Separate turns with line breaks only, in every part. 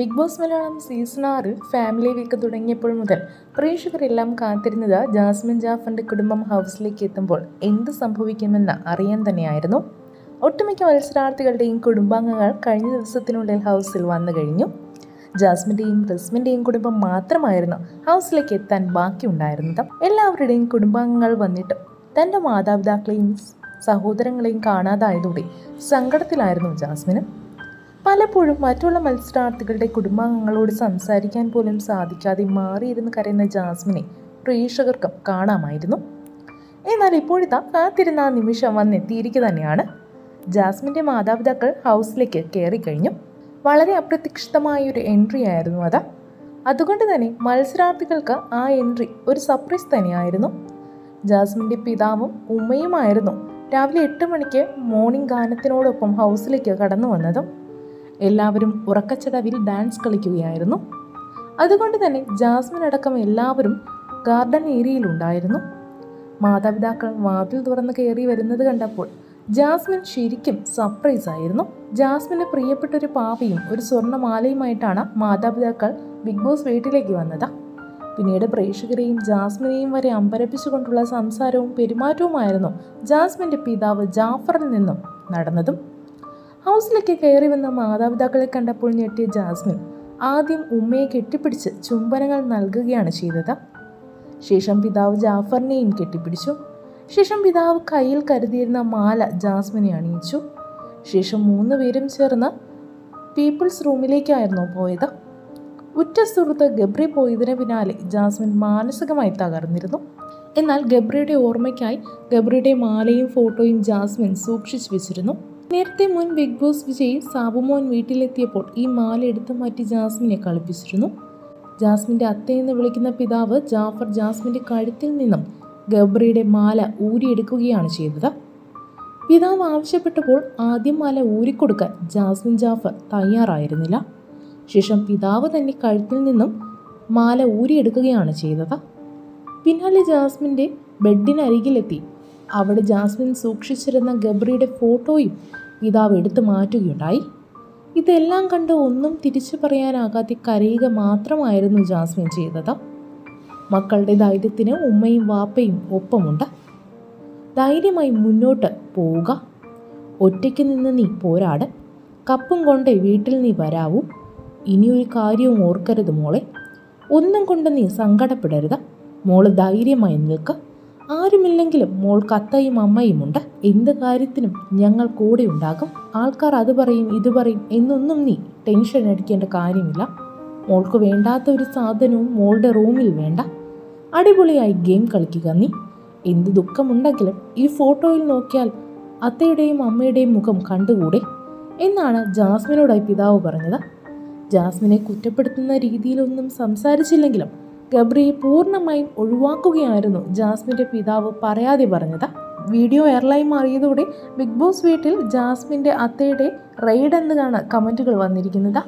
Big boss Malayalam season ആറിൽ family week തുടങ്ങിയപ്പോൾ മുതൽ പ്രേക്ഷകരെല്ലാം കാത്തിരുന്നത് ജാസ്മിൻ ജാഫറിന്റെ കുടുംബം ഹൗസിലേക്ക് എത്തുമ്പോൾ എന്ത് സംഭവിക്കുമെന്ന് അറിയാൻ തന്നെയായിരുന്നു. ഒട്ടുമിക്ക മത്സരാർത്ഥികളുടെയും കുടുംബാംഗങ്ങൾ കഴിഞ്ഞ ദിവസത്തിനുള്ളിൽ ഹൗസിൽ വന്നു കഴിഞ്ഞു. ജാസ്മിന്റെയും റിസ്മിന്റെയും കുടുംബം മാത്രമായിരുന്നു ഹൗസിലേക്ക് എത്താൻ ബാക്കിയുണ്ടായിരുന്നത്. എല്ലാവരുടെയും കുടുംബാംഗങ്ങൾ വന്നിട്ട് തന്റെ മാതാപിതാക്കളെയും സഹോദരങ്ങളെയും കാണാതായതോടെ സങ്കടത്തിലായിരുന്നു ജാസ്മിനും. പലപ്പോഴും മറ്റുള്ള മത്സരാർത്ഥികളുടെ കുടുംബാംഗങ്ങളോട് സംസാരിക്കാൻ പോലും സാധിക്കാതെ മാറിയിരുന്ന് കരയുന്ന ജാസ്മിനെ പ്രേക്ഷകർക്കും കാണാമായിരുന്നു. എന്നാൽ ഇപ്പോഴിതാ കാത്തിരുന്ന ആ നിമിഷം വന്നെത്തിയിരിക്കുക തന്നെയാണ്. ജാസ്മിന്റെ മാതാപിതാക്കൾ ഹൗസിലേക്ക് കയറിക്കഴിഞ്ഞു. വളരെ അപ്രതീക്ഷിതമായ ഒരു എൻട്രി ആയിരുന്നു അത്. അതുകൊണ്ട് തന്നെ മത്സരാർത്ഥികൾക്ക് ആ എൻട്രി ഒരു സർപ്രൈസ് തന്നെയായിരുന്നു. ജാസ്മിന്റെ പിതാവും ഉമ്മയുമായിരുന്നു. രാവിലെ എട്ട് മണിക്ക് മോർണിംഗ് ഗാനത്തിനോടൊപ്പം ഹൗസിലേക്ക് കടന്നു വന്നതും എല്ലാവരും ഉറക്കച്ചടവിൽ ഡാൻസ് കളിക്കുകയായിരുന്നു. അതുകൊണ്ട് തന്നെ ജാസ്മിൻ അടക്കം എല്ലാവരും ഗാർഡൻ ഏരിയയിലുണ്ടായിരുന്നു മാതാപിതാക്കൾ വാതിൽ തുറന്ന് കയറി വരുന്നത് കണ്ടപ്പോൾ ജാസ്മിൻ ശരിക്കും സർപ്രൈസ് ആയിരുന്നു. ജാസ്മിന് പ്രിയപ്പെട്ട ഒരു പാവയും ഒരു സ്വർണമാലയുമായിട്ടാണ് മാതാപിതാക്കൾ ബിഗ് ബോസ് വീട്ടിലേക്ക് വന്നത്. പിന്നീട് പ്രേക്ഷകരെയും ജാസ്മിനെയും വരെ അമ്പരപ്പിച്ചുകൊണ്ടുള്ള സംസാരവും പെരുമാറ്റവുമായിരുന്നു ജാസ്മിന്റെ പിതാവ് ജാഫറിൽ നിന്നും നടന്നതും. ഹൗസിലേക്ക് കയറി വന്ന മാതാപിതാക്കളെ കണ്ടപ്പോൾ ഞെട്ടിയ ജാസ്മിൻ ആദ്യം ഉമ്മയെ കെട്ടിപ്പിടിച്ച് ചുംബനങ്ങൾ നൽകുകയാണ് ചെയ്തത്. ശേഷം പിതാവ് ജാഫറിനെയും കെട്ടിപ്പിടിച്ചു. ശേഷം പിതാവ് കയ്യിൽ കരുതിയിരുന്ന മാല ജാസ്മിനെ അണിയിച്ചു. ശേഷം മൂന്ന് പേരും ചേർന്ന് പീപ്പിൾസ് റൂമിലേക്കായിരുന്നു പോയത്. ഉറ്റ സുഹൃത്ത് ഗബ്രി പോയതിന് പിന്നാലെ ജാസ്മിൻ മാനസികമായി തകർന്നിരുന്നു. എന്നാൽ ഗബ്രിയുടെ ഓർമ്മയ്ക്കായി ഗബ്രിയുടെ മാലയും ഫോട്ടോയും ജാസ്മിൻ സൂക്ഷിച്ചു വെച്ചിരുന്നു. നേരത്തെ മുൻ ബിഗ് ബോസ് വിജയ് സാബുമോൻ വീട്ടിലെത്തിയപ്പോൾ ഈ മാല എടുത്തു മാറ്റി ജാസ്മിനെ കളിപ്പിച്ചിരുന്നു. ജാസ്മിന്റെ അത്തയെന്ന് വിളിക്കുന്ന പിതാവ് ജാഫർ ജാസ്മിന്റെ കഴുത്തിൽ നിന്നും ഗബ്രിയുടെ മാല ഊരിയെടുക്കുകയാണ് ചെയ്തത്. പിതാവ് ആവശ്യപ്പെട്ടപ്പോൾ ആദ്യം മാല ഊരിക്കൊടുക്കാൻ ജാസ്മിൻ ജാഫർ തയ്യാറായിരുന്നില്ല. ശേഷം പിതാവ് തന്നെ കഴുത്തിൽ നിന്നും മാല ഊരിയെടുക്കുകയാണ് ചെയ്തത്. പിന്നാലെ ജാസ്മിന്റെ ബെഡിനരികിലെത്തി. അവിടെ ജാസ്മിൻ സൂക്ഷിച്ചിരുന്ന ഗബ്രിയുടെ ഫോട്ടോയും പിതാവ് എടുത്തു മാറ്റുകയുണ്ടായി. ഇതെല്ലാം കണ്ട് ഒന്നും തിരിച്ചു പറയാനാകാതെ കരയുക മാത്രമായിരുന്നു ജാസ്മിൻ ചെയ്തത്. മക്കളുടെ ധൈര്യത്തിന് ഉമ്മയും വാപ്പയും ഒപ്പമുണ്ട്. ധൈര്യമായി മുന്നോട്ട് പോവുക. ഒറ്റയ്ക്ക് നിന്ന് നീ പോരാട്. കപ്പും കൊണ്ട് വീട്ടിൽ നീ വരാവൂ. ഇനിയൊരു കാര്യവും ഓർക്കരുത് മോളെ. ഒന്നും കൊണ്ട് നീ സങ്കടപ്പെടരുത്. മോൾ ധൈര്യമായി നിൽക്കുക ആരുമില്ലെങ്കിലും കത്തയും അമ്മയും ഉണ്ട്. എന്ത് കാര്യത്തിനും ഞങ്ങൾ കൂടെ ഉണ്ടാകും. ആൾക്കാർ അത് പറയും ഇത് പറയും എന്നൊന്നും നീ ടെൻഷൻ അടിക്കേണ്ട കാര്യമില്ല. മോൾക്ക് വേണ്ടാത്ത ഒരു സാധനവും മോളുടെ റൂമിൽ വേണ്ട. അടിപൊളിയായി ഗെയിം കളിക്കുക നീ. എന്ത് ദുഃഖമുണ്ടെങ്കിലും ഈ ഫോട്ടോയിൽ നോക്കിയാൽ അത്തയുടെയും അമ്മയുടെയും മുഖം കണ്ടുകൂടെ? എന്നാണ് ജാസ്മിനോടായി പിതാവ് പറഞ്ഞത്. ജാസ്മിനെ കുറ്റപ്പെടുത്തുന്ന രീതിയിലൊന്നും സംസാരിച്ചില്ലെങ്കിലും ഗബ്രിയെ പൂർണമായും ഒഴിവാക്കുകയായിരുന്നു. ജാസ്മിന്റെ പിതാവ് പറയാതെ പറഞ്ഞത് വീഡിയോ എയർലൈൻ മാറിയതോടെ ബിഗ് ബോസ് വീട്ടിൽ ജാസ്മിന്റെ അത്തയുടെ റെയ്ഡ് എന്നതാണ് കമന്റുകൾ വന്നിരിക്കുന്നത്.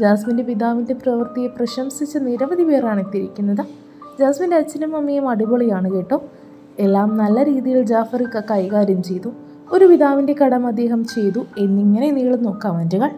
ജാസ്മിന്റെ പിതാവിന്റെ പ്രവൃത്തിയെ പ്രശംസിച്ച് നിരവധി പേരാണ് എത്തിയിരിക്കുന്നത്. ജാസ്മിന്റെ അച്ഛനും അമ്മയും അടിപൊളിയാണ് കേട്ടോ. എല്ലാം നല്ല രീതിയിൽ ജാഫറിക്ക കൈകാര്യം ചെയ്തു. ഒരു പിതാവിന്റെ കടം അദ്ദേഹം ചെയ്തു എന്നിങ്ങനെ നീളുന്നു കമന്റുകൾ